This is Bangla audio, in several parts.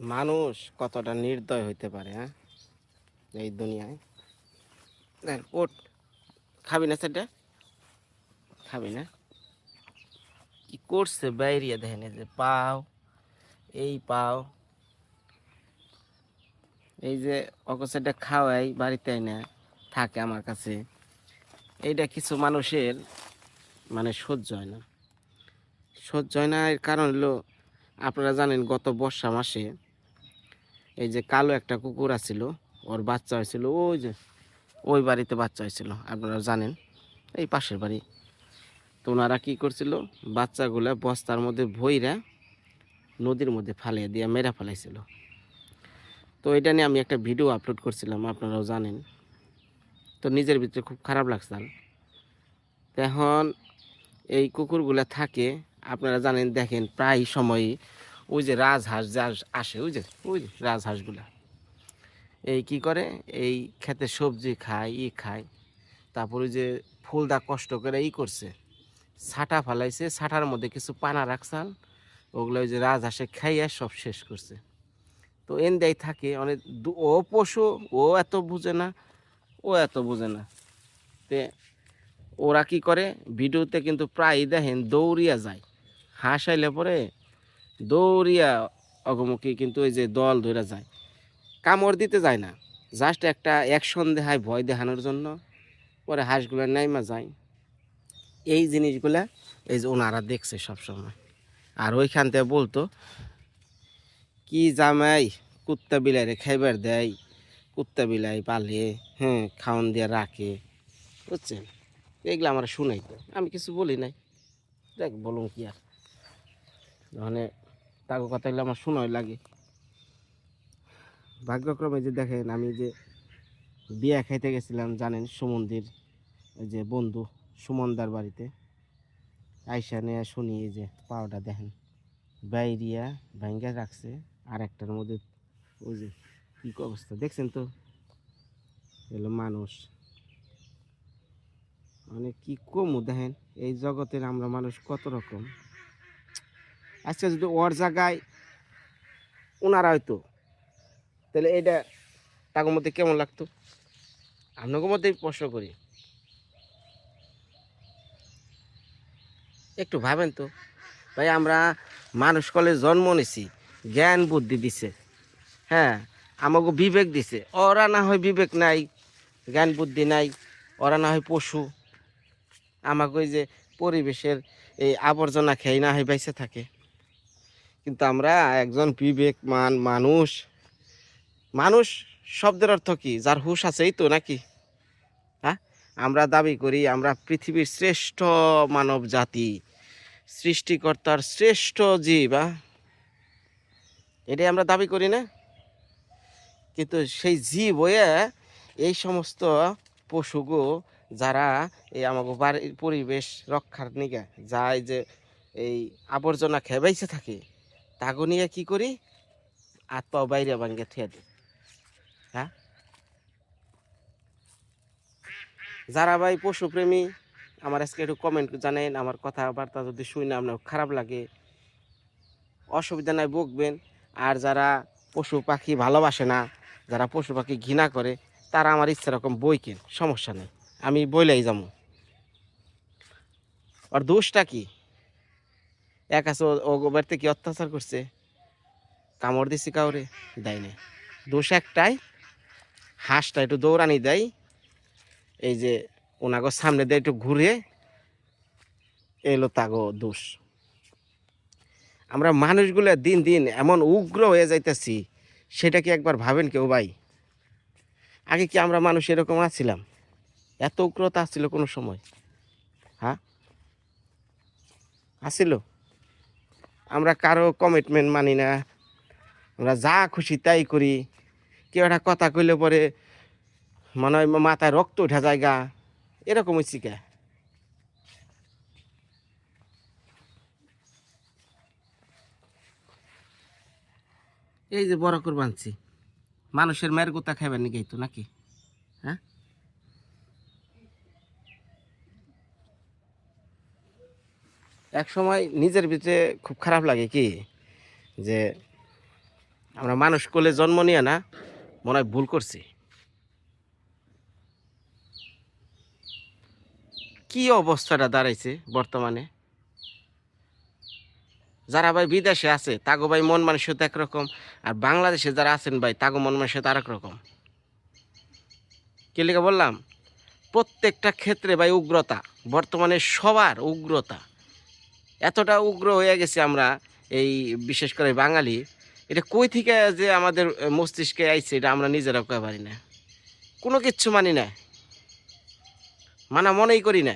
মানুষ কতটা নির্দয় হইতে পারে হ্যাঁ? এই দুনিয়ায়। দেখ ওট খাবি না সেটা? খাবি না? কি করছে বাইরিয়া দেখেন যে পাও, এই পাও। এই যে অকসেটা খাওয়াই, বাড়িতে না থাকে আমার কাছে। এইটা কিছু মানুষের মানে সহ্য হয় না। সহ্য হয় না, এর কারণ হলো, আপনারা জানেন, গত বর্ষা মাসে এই যে কালো একটা কুকুর আছিল, ওর বাচ্চা হয়েছিল, ওই যে, ওই বাড়িতে বাচ্চা হয়েছিল, আপনারা জানেন, এই পাশের বাড়ি। তো ওনারা কী করছিল, বাচ্চাগুলো বস্তার মধ্যে ভইরা নদীর মধ্যে ফালিয়ে দিয়ে মেরা ফেলাইছিল। তো এটা নিয়ে আমি একটা ভিডিও আপলোড করছিলাম, আপনারাও জানেন। তো নিজের ভিতরে খুব খারাপ লাগছিল এখন এই কুকুরগুলো থাকে, আপনারা জানেন, দেখেন, প্রায় সময়ই ওই যে রাজহাঁস যা আসে ওই যে ওই যে রাজহাঁসগুলা। এই কি করে? এই খেতে সবজি খায়, ই খায়। তারপর ওই যে ফুলদা কষ্ট করে ই করছে। ছাটা ফালাইছে, ছাটার মধ্যে কিছু পানা রাখছাল ওগুলো ওই যে রাজহাঁসে খাইয়া সব শেষ করছে। তো এন দেয় থাকে অনেক ও পশু, ও এত বুঝে না, ও এত বুঝে না। তে ওরা কি করে? ভিডিওতে কিন্তু প্রায় দেখেন দৌড়িয়া যায়। হাঁস আইলে পরে দৌড়িয়া অগমুখী কিন্তু ওই যে দল ধরে যায়। কামড় দিতে যায় না। জাস্ট একটা অ্যাকশন দেখায়, ভয় দেখানোর জন্য। পরে হাঁসগুলো নাইমা যায়। এই জিনিসগুলা এই যে ওনারা দেখছে সবসময়। আর ওইখান থেকে বলতো, কি জামাই, কুত্তা বিলাইরে খাইবার দেয়, কুত্তা বিলাই পালে হ্যাঁ খাওয়ান দিয়ে রাখে। বুঝছেন? এগুলো আমার শুনাই আমি কিছু বলি নাই। দেখ বলুন কি আর। মানে তাকে কথাগুলো আমার শোনাই লাগে। ভাগ্যক্রমে যে দেখেন, আমি যে বিয়া খাইতে গেছিলাম, জানেন, সুমন্দির যে বন্ধু, সুমনদার বাড়িতে। আইসা নিয়ে শুনি এই যে পাওটা দেখেন, বাইরিয়া ভাঙ্গা রাখছে, আর একটার মধ্যে ওই যে কী অবস্থা, দেখছেন তো? এলো মানুষ। মানে কী কমু দেখেন, এই জগতের আমরা মানুষ কত রকম? আজকে যদি ওর জায়গায় ওনারা হয়তো তাহলে এটা তার মধ্যে কেমন লাগতো? আপনাদের মধ্যেই প্রশ্ন করি। একটু ভাবেন তো। ভাই, আমরা মানুষ কলে জন্ম নিছি, জ্ঞান বুদ্ধি দিছে। হ্যাঁ আমাকে বিবেক দিছে। ওরা না হয় বিবেক নাই, জ্ঞান বুদ্ধি নাই, ওরা না হয় পশু। আমাকে ওই যে পরিবেশের এই আবর্জনা খেয়ে না হয় বেঁচে থাকে। কিন্তু আমরা একজন বিবেকমান মানুষ। মানুষ শব্দের অর্থ কি? যার হুশ আছেই তো নাকি? হ্যাঁ? আমরা দাবি করি আমরা পৃথিবীর শ্রেষ্ঠ মানব জাতি, সৃষ্টিকর্তার শ্রেষ্ঠ জীব হ্যাঁ? এটাই আমরা দাবি করি না? কিন্তু সেই জীব হয়ে এই সমস্ত পশুগো যারা এই আমাকে বাড়ির পরিবেশ রক্ষার নিগে যায় যে এই আবর্জনা খেবাইছে থাকে তাগো নিয়ে কি করি? হাত পাও বাইরে ভাঙ্গে থুয়ে দিই। হ্যাঁ? যারা ভাই পশুপ্রেমী, আমার আজকে একটু কমেন্ট জানেন আমার কথাবার্তা যদি শুনে আপনার খারাপ লাগে, অসুবিধা নাই, বকবেন। আর যারা পশু পাখি ভালোবাসে না, যারা পশু পাখি ঘৃণা করে, তারা আমার ইচ্ছা রকম বই কেন? সমস্যা নেই। আমি বইলাই যাব। আর দোষটা কি? এক আছে ও- বাড়িতে কি অত্যাচার করছে? কামড় দিছি কাউরে? দেয় না দোষ একটাই, হাঁসটা একটু দৌড়ানি দেয়, এই যে ওনাগো সামনে দিয়ে একটু ঘুরে এলো তাগো দোষ। আমরা মানুষগুলো দিন দিন এমন উগ্র হয়ে যাইতেছি, সেটা কি একবার ভাবেন কেউ ভাই? আগে কি আমরা মানুষ এরকম আছিলাম? এত উগ্রতা আসছিল কোনো সময়। হ্যাঁ? আসছিল আমরা কারও কমিটমেন্ট মানি না। আমরা যা খুশি তাই করি। কেউ একটা কথা কইলে পরে মনে হয় মাথায় রক্ত উঠা জায়গা এরকম কে? এই যে বড় করে বানছি। মানুষের মেয়ের গোতা খাইবেন নাকি তো নাকি? এক সময় নিজের ভিতরে খুব খারাপ লাগে কি? যে আমরা মানুষ কোলে জন্ম নিয়ে না, মনে হয় ভুল করছি। কি অবস্থাটা দাঁড়াইছে বর্তমানে? যারা ভাই বিদেশে আছে, তাগো ভাই মন মানসিকতা একরকম, আর বাংলাদেশে যারা আছেন ভাই, তাগো মন মানসিকতা আরেক রকম। কে লিখে বললাম? প্রত্যেকটা ক্ষেত্রে ভাই উগ্রতা, বর্তমানে সবার উগ্রতা। এতটা উগ্র হয়ে গেছে আমরা এই, বিশেষ করে বাঙালি। এটা কই থেকে যে আমাদের মস্তিষ্কে আইছে, এটা আমরা নিজেরা কয়ে পারি না। কোনো কিচ্ছু মানি না। মানা মনেই করি না।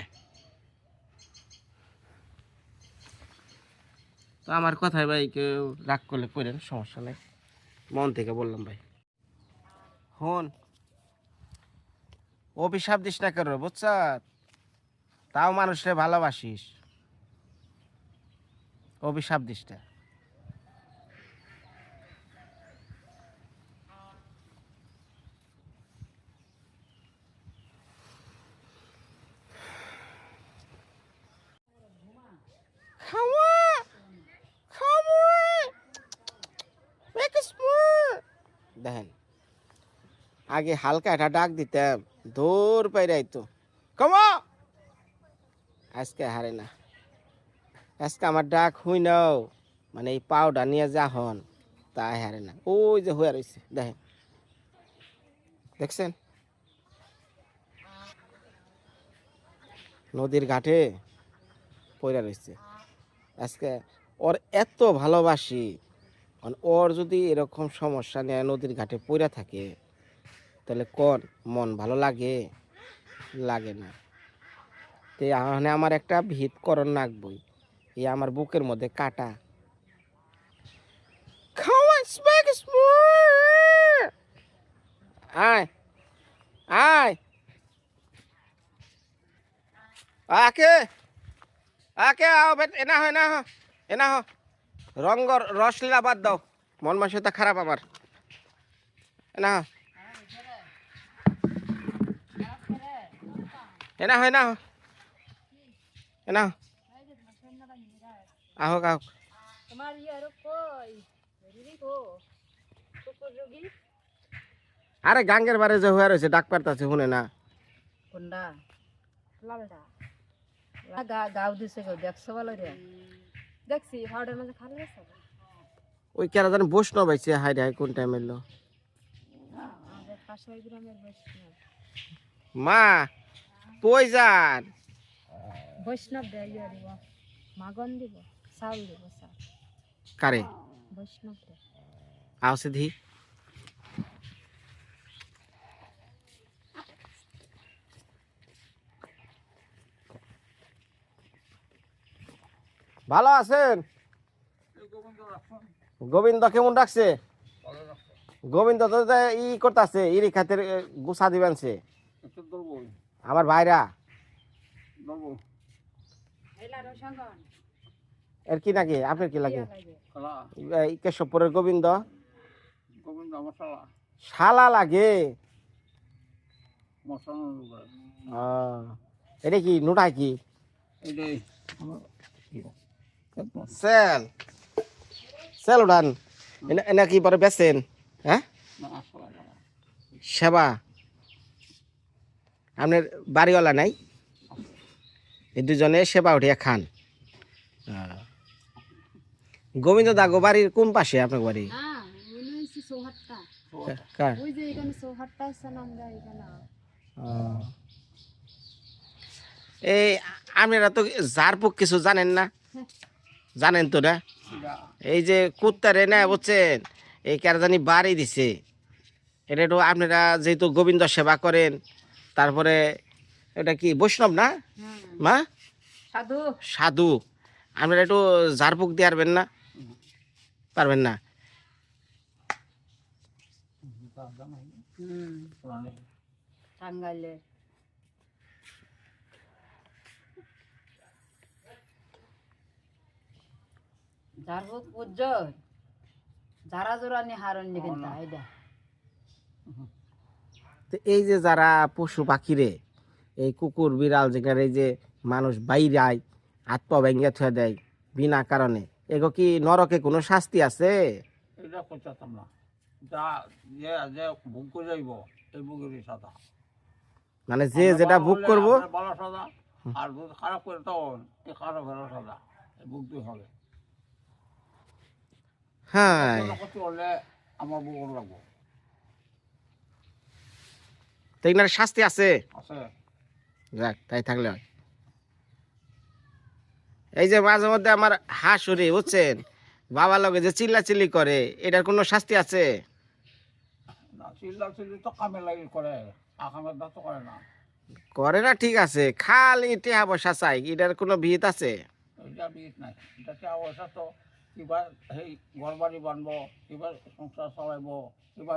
তো আমার কথায় ভাই কেউ রাগ করলে করেন সমস্যা নেই। মন থেকে বললাম ভাই। হন। অভিশাপ দিস না করো বুঝছ তাও মানুষরে ভালোবাসিস। অভিশাপ খাওয়া দেখেন, আগে হালকা একটা ডাক দিতাম, দৌড় পাইরাই তো কমা আজকে হারে না। আজকে আমার ডাক হুই নাও। মানে এই পাউডার নিয়ে যা হন, তা হারে না। ওই যে হয়ে রয়েছে দেখেন দেখছেন? নদীর ঘাটে পইরা রয়েছে আজকে ওর এত ভালোবাসি ওর যদি এরকম সমস্যা নিয়ে নদীর ঘাটে পইরা থাকে, তাহলে কোন মন ভালো লাগে? লাগে না। তো আমার একটা ভিত করণ নাকবই এই আমার বুকের মধ্যে কাটা। আয় আয়। আকে আকে, আও বেট, এনা হয় না এনা হ। রঙ্গর রসলীলা বাদ দাও। মন মানসিকতা খারাপ আমার। এনা হ। এনা হয় না এনা আহক আহক তোমার ইয়ার কই রিরি গো কুকুর রোগী আরে গাঙ্গের বারে যে হয়ে রয়েছে ডাক পারতাছে শুনে না কোনটা লালটা গা গাও দিছে গো দেখছ ভালো রে দেখছি হাওড়ের মাঝে খালি আছে ওই কেরা জানি বৈষ্ণব আইছে হাই হাই কোন টাইম এলো আমাদের পাশের গ্রামের বৈষ্ণব মা কই যান বৈষ্ণব দেয় ইয়ে দিব মাগন দিব চাউল দিব ভালো আছেন? গোবিন্দ কেমন রাখছে গোবিন্দ তো ই করতেছে ইরি খাতে গুছা দিবেন সে আমার ভাইরা। এর কি নাকি? আপনার কি লাগে? লাগে কেশবপুরের গোবিন্দ? শালা লাগে। এটা কি নোটাই কি? সেল। সেল উঠান। এনে এনে কি পরে বেচেন? হ্যাঁ? সেবা। আপনার বাড়িওয়ালা নাই? এই দুজনে সেবা উঠিয়া খান। গোবিন্দ দাগো বাড়ির কোন পাশে আপনার বাড়ি? হ্যাঁ কার। এই আপনারা তো জারপুক কিছু জানেন না। জানেন তো না? এই যে কুত্তারে না বুঝছেন এই জানি বাড়ি দিছে। এটা একটু আপনারা যেহেতু গোবিন্দ সেবা করেন তারপরে এটা কি বৈষ্ণব না? হ্যাঁ। মা? সাধু। সাধু। আপনারা একটু ঝাড়ফুক দিয়ে পারবেন না? পারবেন না। টাঙ্গাইলে যার হোক উজ্জ্বল। যারা জোরা নি হারণ নিবেন তা এটা তো এই যে যারা পশু পাখিরে এই কুকুর বিড়াল যেখানে এই যে মানুষ বাইরায় হাত পা ভেঙে থুয়ে দেয় বিনা কারণে। এগো কি নরকে কোনো শাস্তি আছে? এটা না। যা যে যে বুক করে যাইব এই সাদা মানে যে যেটা বুক করব ভালো সাদা আর যদি খারাপ করে তখন এই খারাপ হলো সাদা এই বুক দিয়ে হবে। হ্যাঁ। হলে আমার বুক লাগবো। তো শাস্তি আছে? আছে। যাক তাই থাকলে হয়। এই যে মাঝে মধ্যে আমার হাসুরি বুঝছেন? বাবা লগে যে চিল্লা চিল্লি করে এটার কোনো শাস্তি আছে? করে। না। ঠিক আছে। খালি টেহা পয়সা চাই এটার কোনো ভিত আছে? সেই ঘর বাড়ি বানবো সংসার চলাইব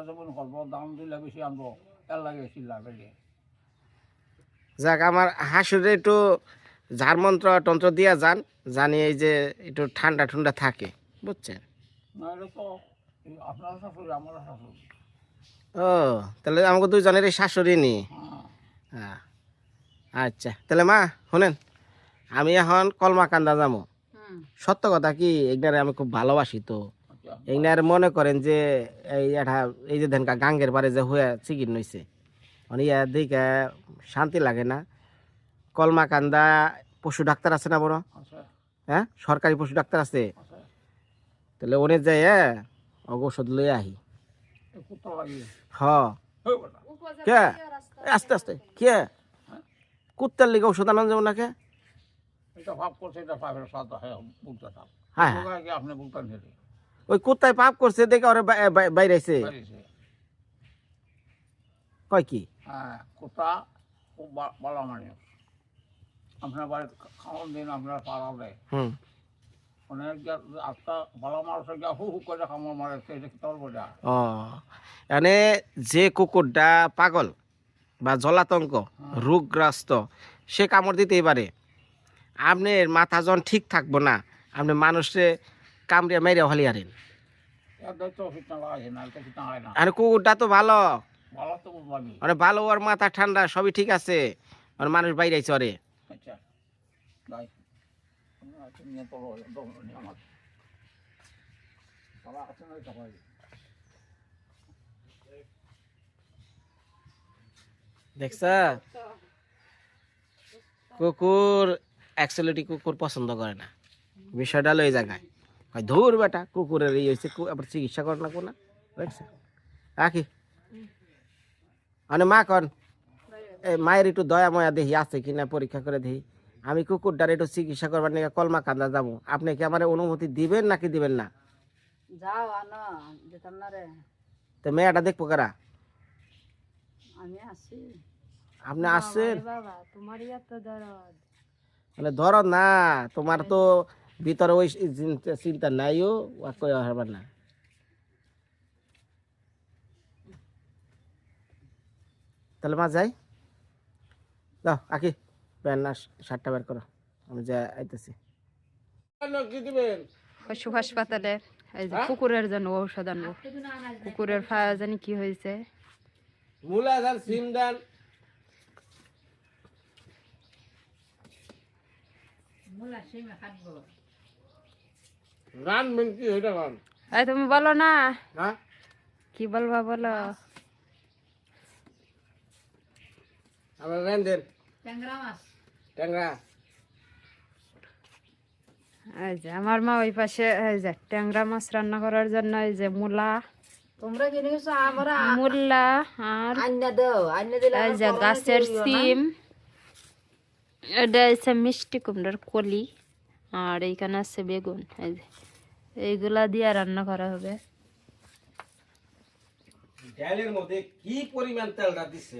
যেমন করব দাম দিলে বেশি আনব এর লাগে চিল্লা যাক আমার হাসুরে একটু ঝাড় মন্ত্র টন্ত্র দিয়া যান জানি এই যে একটু ঠান্ডা ঠান্ডা থাকে বুঝছেন? এই ও তাহলে আমাকে দুজনের শাশুড়ি নি? হ্যাঁ। হ্যাঁ। আচ্ছা তাহলে মা শোনেন আমি এখন কলমা কান্দা যাব সত্য কথা কি এগনারে আমি খুব ভালোবাসি তো। আচ্ছা এগনার মনে করেন যে এই এটা এই যে ধানকা গাঙ্গের পারে যে হয়ে চিকির নইছে মানে ইয়া দিকে শান্তি লাগে না। কলমা কান্দা পশু ডাক্তার আছে না বড়? হ্যাঁ? সরকারি পশু ডাক্তার আছে? আছে তাহলে ওনে যাই হ্যাঁ ঔষধ লই আহি। হ। কে? আস্তে আস্তে। কে? কুত্তার লিগে ওষুধ আনান যাব না কে ওই কুত্তায় পাপ করছে দেখে ওরে বাইরে কয় কি? হ্যাঁ কুত্তা খুব ভালো মানুষ আপনার বাড়ি খাওয়ান দিন আপনার পাড়া দেয়। অনেক আজকা ভালো মানুষের গিয়া হু হু করে কামড় মারে সেটা কি তোর বোঝা। ও মানে যে কুকুরটা পাগল বা জলাতঙ্ক রোগগ্রস্ত সে কামড় দিতেই পারে। আপনার মাথা যখন ঠিক থাকব না আপনি মানুষে কামড়িয়া মেরে হলি আরেন হয় আর কুকুরটা তো ভালো। ভালো মানে ভালো ওর মাথা ঠান্ডা সবই ঠিক আছে। আর মানুষ বাইরে আইছে ওরে আচ্ছা যাই নিয়ে তো আমার বাবা আছে না টাকা দেখছ কুকুর অ্যাকচুয়ালি কুকুর পছন্দ করে না। বিষয়টা লই জায়গায়। হয় ধুর বেটা কুকুরের এই হয়েছে কু- আবার চিকিৎসা করে না। কোনা দেখছ রাখি। মানে মা কন? এই মায়ের একটু দয়া ময়া দেখি আছে কিনা পরীক্ষা করে দেখি আমি কুকুরটার একটু চিকিৎসা করবার নিয়ে কলমা কান্দা যাব। আপনি কি আমার অনুমতি দিবেন নাকি দিবেন না? যাও আনো যেতাম না রে। তো মেয়েটা দেখব কারা? আমি আসি আপনি আসছেন এত দরদ। মানে ধরো না তোমার তো ভিতরে ওই চিন্তা- নাইও ওয়াক করে হারবার না। তাহলে মা যাই। দাও আকি। প্যান না শার্টটা বের করো। আমি যা আইতেছি। পশু হাসপাতালে এই যে কুকুরের জন্য ঔষধ আনব। কুকুরের ফায়া জানি কি হয়েছে। মূলা সিম এই তুমি বলো না। হ্যাঁ? কি বলবা বলো। আমরা রান দেন। ট্যাংরা এই যে আমার মা ওই পাশে এই যে ট্যাংরা মাছ রান্না করার জন্য এই যে মূলা। তোমরা কিনে গেছো আমরা মূলা আর আন্না দাও আন্না দিলে এই যে গাছের সিম। এটা হচ্ছে মিষ্টি কুমড়ার কলি আর এইখানে আছে বেগুন। এই যে এইগুলা দিয়ে রান্না করা হবে। ডালের মধ্যে কি পরিমাণ তেলটা দিচ্ছে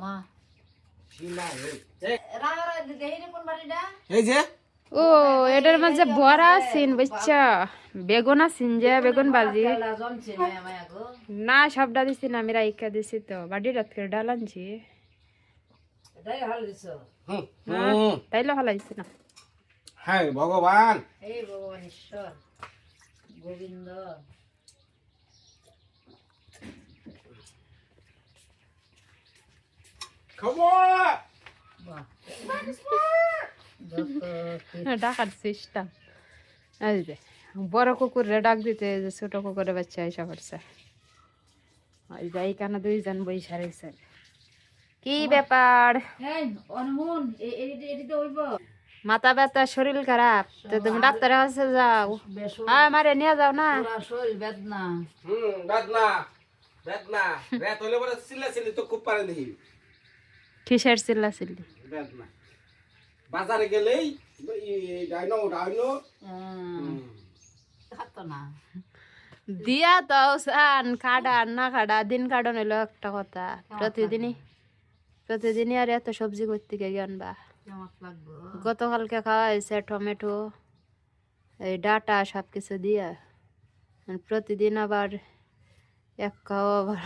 মা এই যে? ও এটার মাঝে বড়া সিন বুঝছা বেগুন আছিন যে বেগুন গো না সবটা দিছি না আমি রাইকা দিছি তো। বাড়ি রাত করে ডাল আনছি। তাইলে না। ভগবান। ভগবান ঈশ্বর গোবিন্দ। ডাকার এই যে বড় কুকুরে ডাক দিতে যে ছোট কুকুরে বাচ্চা এসে পড়ছে। ওই যাই কেন দুইজন বৈশা রয়েছে কি ব্যাপার? হ্যাঁ মাথা ব্যথা শরীর খারাপ। তো তুমি ডাক্তারের কাছে যাও। হ্যাঁ মারে নিয়ে যাও না। শরীর বেদনা। হুম বেদনা বেদনা। রাত হলে পরে চিল্লা চিল্লি তো খুব পারে দেখি। কিসের চিল্লা চিল্লি বাজারে গেলেই ডাইনো ডাইনো। না। দিয়া তো সান খাডা না খাডা দিন কাটানো হলো একটা কথা। প্রতিদিনই প্রতিদিনই আর এত সবজি করতে গিয়ে আনবা। গতকালকে খাওয়া হয়েছে টমেটো এই ডাটা সব কিছু দিয়ে। প্রতিদিন আবার এক খাওয়া আবার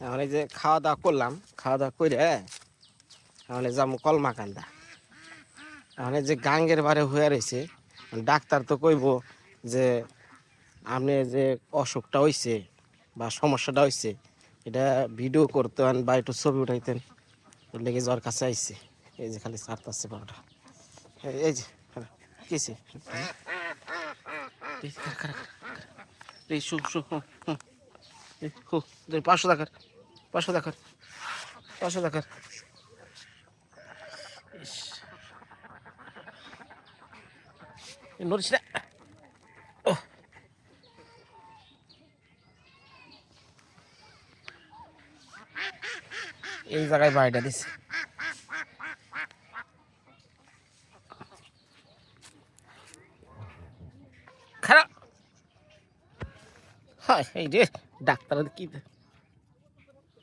এই যে খাওয়া দাওয়া করলাম খাওয়া দাওয়া করে এই যাব কলমাকান্দা এখন এই যে গাঙ্গের বারে হয়ে রয়েছে ডাক্তার তো কইব যে আপনি যে অসুখটা হয়েছে বা সমস্যাটা হয়েছে এটা ভিডিও করতেন বা একটু ছবি উঠাইতেন লেগে জ্বর কাছে আইছে এই যে খালি চার পাঁচছে বারোটা এই- যে শু পাঁচশো টাকার পাঁচশো টাকার পাঁচশো টাকার নড়িস না। এই জায়গায় বাড়িটা দিছে খারাপ। হয়, এই রে ডাক্তার কি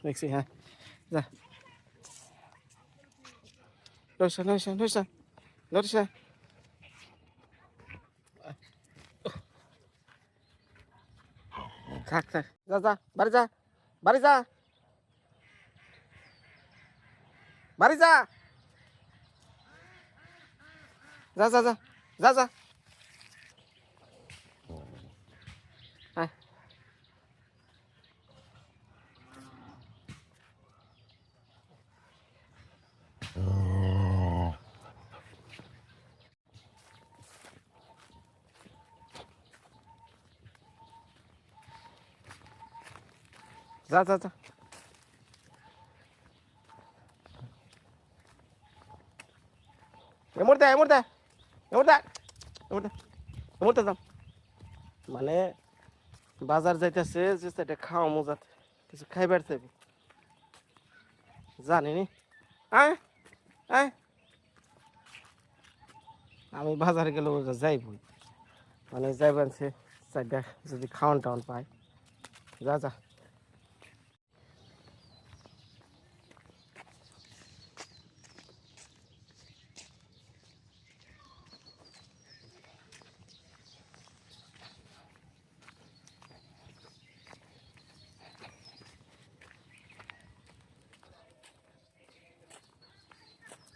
দেখছি হ্যাঁ। যা। নড়িস না, নড়িস না। থাক থাক। যা যা বাড়ি যা বাড়ি যা। বাড়ি যা। যা যা যা যা যা আয়। যা যা যা। এমর দে এমর দে এমর দে এমর দে এমর দে মানে বাজার যাইতেছে যে সেটা খাওয়া মজা কিছু খাইবার চাইব। জানি নি। আয় আয়। আমি বাজারে গেলে ওটা যাইবই। মানে যাইবেন সে যদি খাওয়ান টাওয়ান পাই। যা যা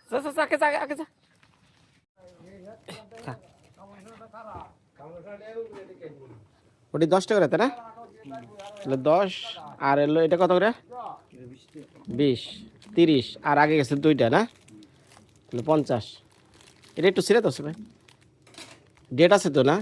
যা যা যা আগে যা আগে যা খা। ওটি দশ টাকা তাই না? দশ, আর এলো, এটা কত করে? বিশ, তিরিশ, আর আগে গেছে দুইটা, না? পঞ্চাশ। এটা একটু ছিঁড়ে তো ভাই ডেট আছে তো, না?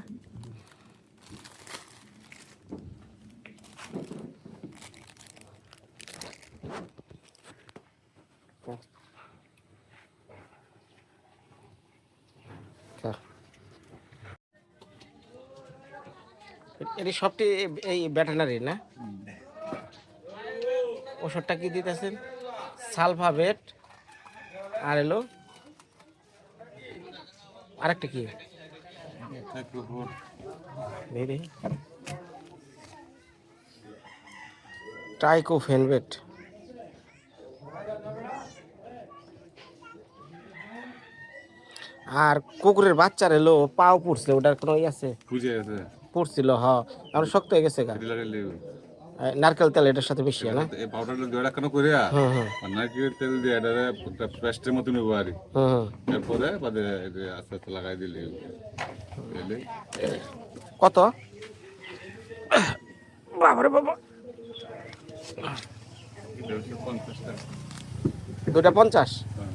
এটি সবটি এই ব্যাটানারি না? ওষুধটা কি দিতেছেন? সালফাবেট। আর এলো? আরেকটা কি? দেখি ট্রাইকোফেনবেট আর কুকুরের বাচ্চার এলো, পাও পুড়ছে, ওটার কোনো ই আছে? বুঝে গেছে পড়ছিল হ। এখন শক্ত হয়ে গেছে গা। নারকেল তেল এটার সাথে বেশি না? এই পাউডারটা দুইটা কেন করে হুম আর নারকেলের তেল দিয়ে এটা পেস্টের মতো নেব আর। হুম এরপরে বাদে এই যে আস্তে আস্তে লাগাই দিলে। দিলে। কত? বাবারে বাবা। দুটা পঞ্চাশ? হ্যাঁ।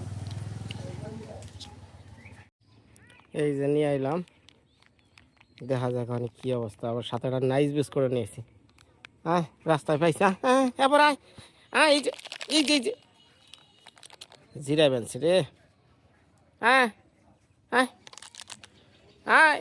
এই যে নিয়ে আইলাম। দেখা যাক মানে কি অবস্থা। আবার সাথে একটা নাইস বেস করে নিয়েছি। হ্যাঁ রাস্তায় পাইছি হ্যাঁ হ্যাঁ এবার আয়। হ্যাঁ এই যে এই যে এই যে। জিরা বেনছে রে। হ্যাঁ হ্যাঁ আয়।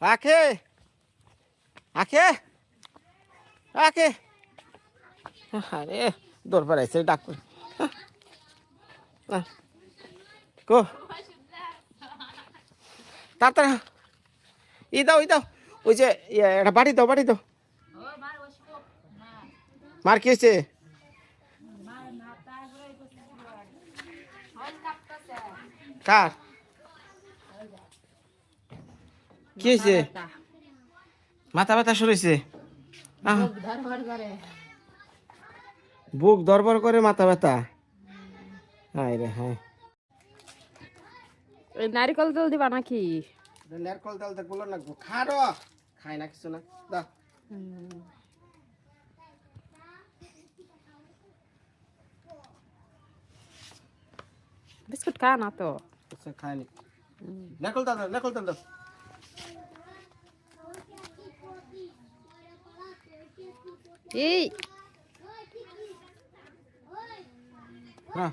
আখে। আখে। আখে। আরে দৌড় পারাইছে ডাক করে। আহ, কো। তাড়াতাড়ি। ই দাও ই দাও। ওই যে ইয়ে, একটা বাড়ি দাও বাড়ি দাও। মার কি হয়েছে? কার? কি হয়েছে মাথা ব্যথা। শুরু হয়েছে বুক দরবার করে। মাথা ব্যথা? হায় রে এই নারিকল তেল দিবা নাকি? নারকল তেল তো গুলো লাগবো। খারো খাই না কিছু না। দা বিস্কুট খা না তো। খাইনি। নারকল তেল নারকল তেল দাও। এই। হ্যাঁ।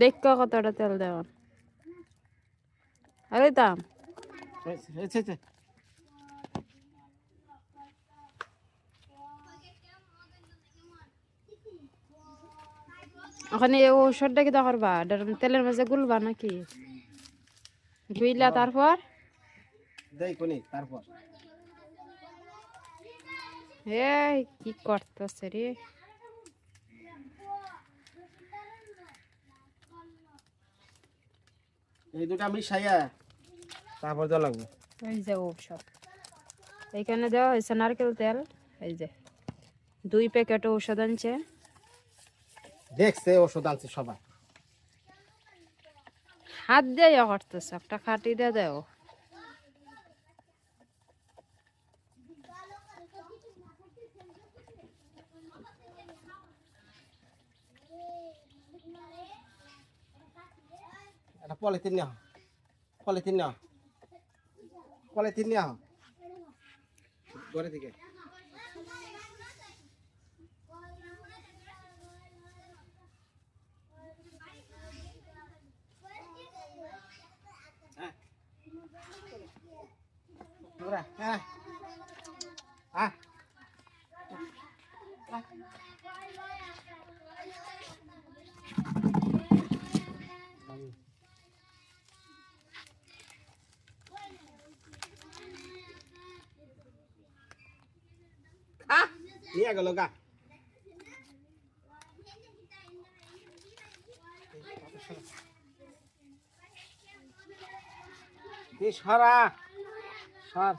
দেখ কতটা তেল দেওয়া। আরে দাম। ওখানে ঔষধটা কি করবা এটার তেলের মাঝে গুলবা নাকি? গুইলা তারপর? দেই তারপর। এই কি করতেছে রে? এই দুটা মিশাইয়া তারপর দেওয়া লাগবে। এই যে ঔষধ এইখানে দেওয়া হয়েছে নারকেল তেল। এই যে দুই প্যাকেট ঔষধ আনছে। দেখছে ওষুধ আনছে সবাই। হাত দিয়ে ইয়া করতেছে একটা খাটি দিয়ে দেও পলিথিন নেওয়া পলিথিন নেওয়া পলিথিন নেওয়া ঘরে থেকে হ্যাঁ। Murah. Ah. নিয়ে গেল গা। সরা সর।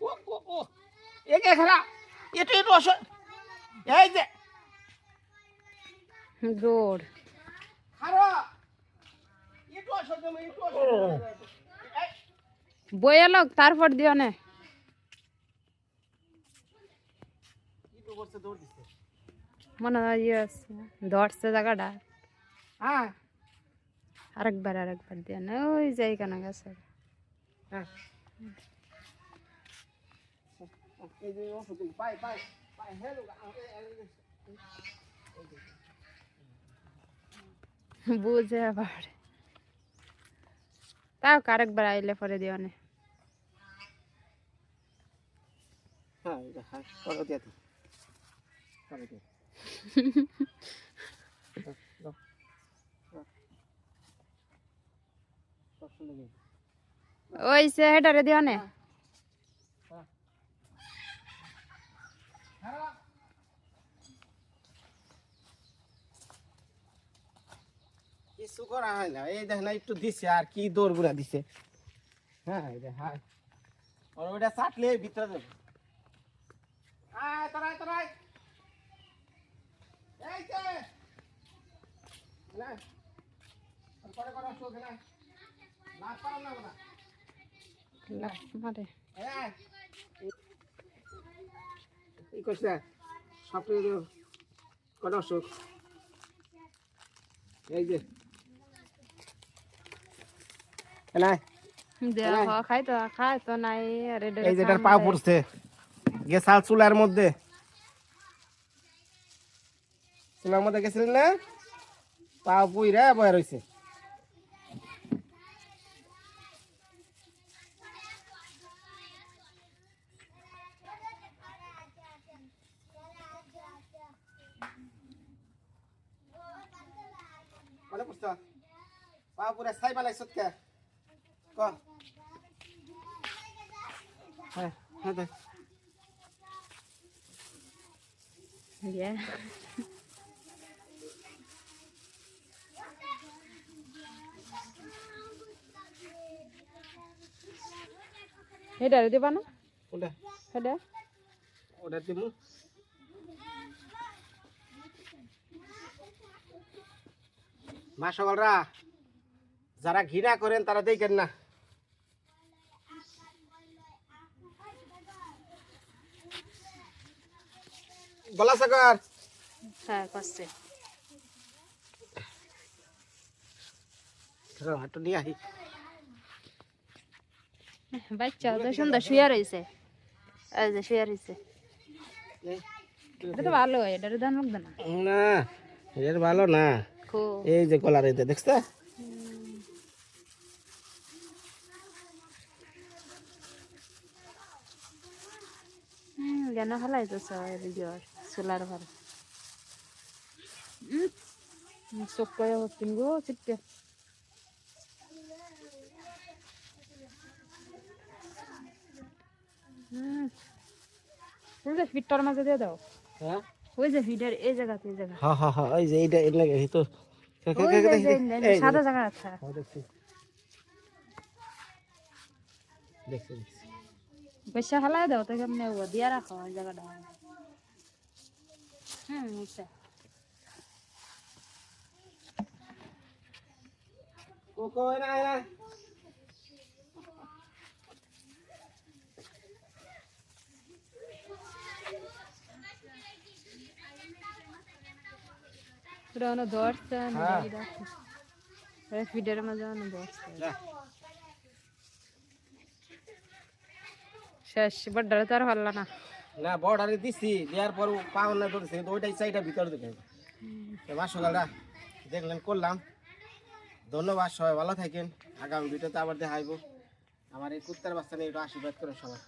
ও ও ও একে খারা এটু অস এই যে। বইয়া লোক তারপর দিও না। করছে দৌড় দিছে। মনে হয় ইয়ে আছে ধরছে জায়গাটা। হ্যাঁ। আরেকবার আরেকবার দিও না ওই যে এখানে গেছে। হ্যাঁ। এই যে ওষুধ পাই পাই পাই হেলো বুঝে আবার। তাও আরেকবার আইলে পরে দিও না। হ্যাঁ এটা হ্যাঁ করো দিয়ে ওই সে হেটারে দিও না। কিছু করা হয় না। এই দেখ না একটু দিছে আর কি দৌড় গুড়া দিছে। হ্যাঁ হ্যাঁ। ওইটা চাটলে ভিতরে যাবে। আয় লাফ মারে ই করছে সবচেয়ে কত অসুখ এই। যে। খাই তো খাই তো নাই। আর এটা এই যেটার পা পড়ছে। গেছাল চুলার মধ্যে। চুলার মধ্যে গেছিলেন না? পা পুইরা বয়ে রয়েছে মনে করছ? পা পুরা ছাই বানাইছত কে? ক? হ্যাঁ হ্যাঁ ইয়ে। এটা দিবা না? কোনটা? এটা? ওটা মা সকলরা যারা ঘৃণা করেন তারা দেখেন না। গলা সাগর। হ্যাঁ করছে। হাঁটু নিয়ে আহি বাচ্চা তো সুন্দর শুয়ে রয়েছে এই যে শুয়ে রয়েছে এটা তো ভালো এটা দাম লাগবে না না এর ভালো না। এই যে গলার এতে দেখছ? কেন হালাই তো সোলার ঘর চোখ করে হচ্ছেন গো চিটকে হুম ওই যে ফিটটার মাঝে দিয়ে দাও। হ্যাঁ? ওই যে ফিটার এই জায়গাতে এই জায়গা। হ্যাঁ হ্যাঁ হ্যাঁ এই যে এইটা এর লাগে তো। ওই যে- যে- যে- যে সাদা জায়গা আছে। হ্যাঁ, দেখছি। দেখছি দেখছি। পয়সা হালাই দাও তো কেমনে ও দিয়া রাখো ওই জায়গাটা। হুম আচ্ছা কোকো এনা এনা অনেক ধরছে হ্যাঁ। ফিডের মাঝে অনেক ধরছে শেষ বড্ডারে তো আর হল্লা না। না বর্ডারে দিছি দেওয়ার পর পাও না ধরছে কিন্তু ওইটাই সাইডটা ভিতরে দিকে। এবার সকালটা দেখলেন করলাম। ধন্যবাদ সবাই ভালো থাকেন। আগামী ভিডিওতে আবার দেখাইব আমার এই কুত্তার বাচ্চা নিয়ে একটু আশীর্বাদ করে সবাই।